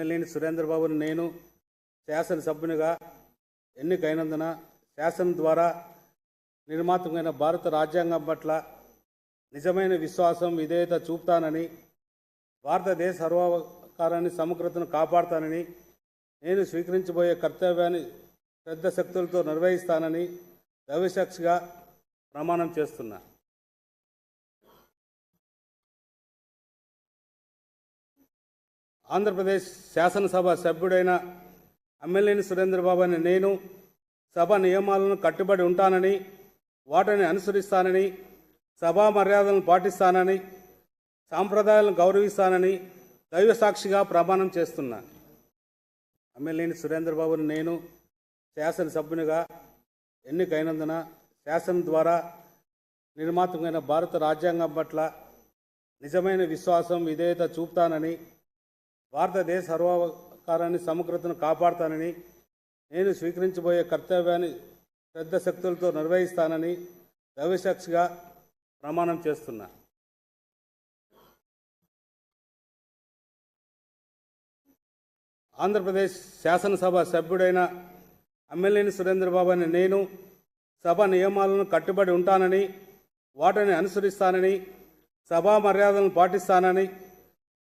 ఎమ్మెల్యేని సురేంద్రబాబును నేను శాసనసభ్యునిగా ఎన్నికైనందున శాసనం ద్వారా నిర్మాతమైన భారత రాజ్యాంగం పట్ల నిజమైన విశ్వాసం విధేయత చూపుతానని భారతదేశ సర్వకారాన్ని సమగ్రతను కాపాడుతానని నేను స్వీకరించబోయే కర్తవ్యాన్ని పెద్ద శక్తులతో నిర్వహిస్తానని దైవసాక్షిగా ప్రమాణం చేస్తున్నా. ఆంధ్రప్రదేశ్ శాసనసభ సభ్యుడైన ఎమ్మెల్యేని సురేంద్రబాబు అని నేను సభ నియమాలను కట్టుబడి ఉంటానని వాటిని అనుసరిస్తానని సభా మర్యాదలను పాటిస్తానని సాంప్రదాయాలను గౌరవిస్తానని దైవ సాక్షిగా ప్రమాణం చేస్తున్నా. ఎమ్మెల్యేని సురేంద్రబాబుని నేను శాసనసభ్యునిగా ఎన్నికైనందున శాసనం ద్వారా నిర్మాతమైన భారత రాజ్యాంగం పట్ల నిజమైన విశ్వాసం విధేయత చూపుతానని భారతదేశ సర్వాకారాన్ని సమగ్రతను కాపాడుతానని నేను స్వీకరించబోయే కర్తవ్యాన్ని శ్రద్ధ శక్తులతో నిర్వహిస్తానని దైవసాక్షిగా ప్రమాణం చేస్తున్నా. ఆంధ్రప్రదేశ్ శాసనసభ సభ్యుడైన ఎమ్మెల్యేని సురేంద్రబాబు అని నేను సభ నియమాలను కట్టుబడి ఉంటానని వాటిని అనుసరిస్తానని సభా మర్యాదలను పాటిస్తానని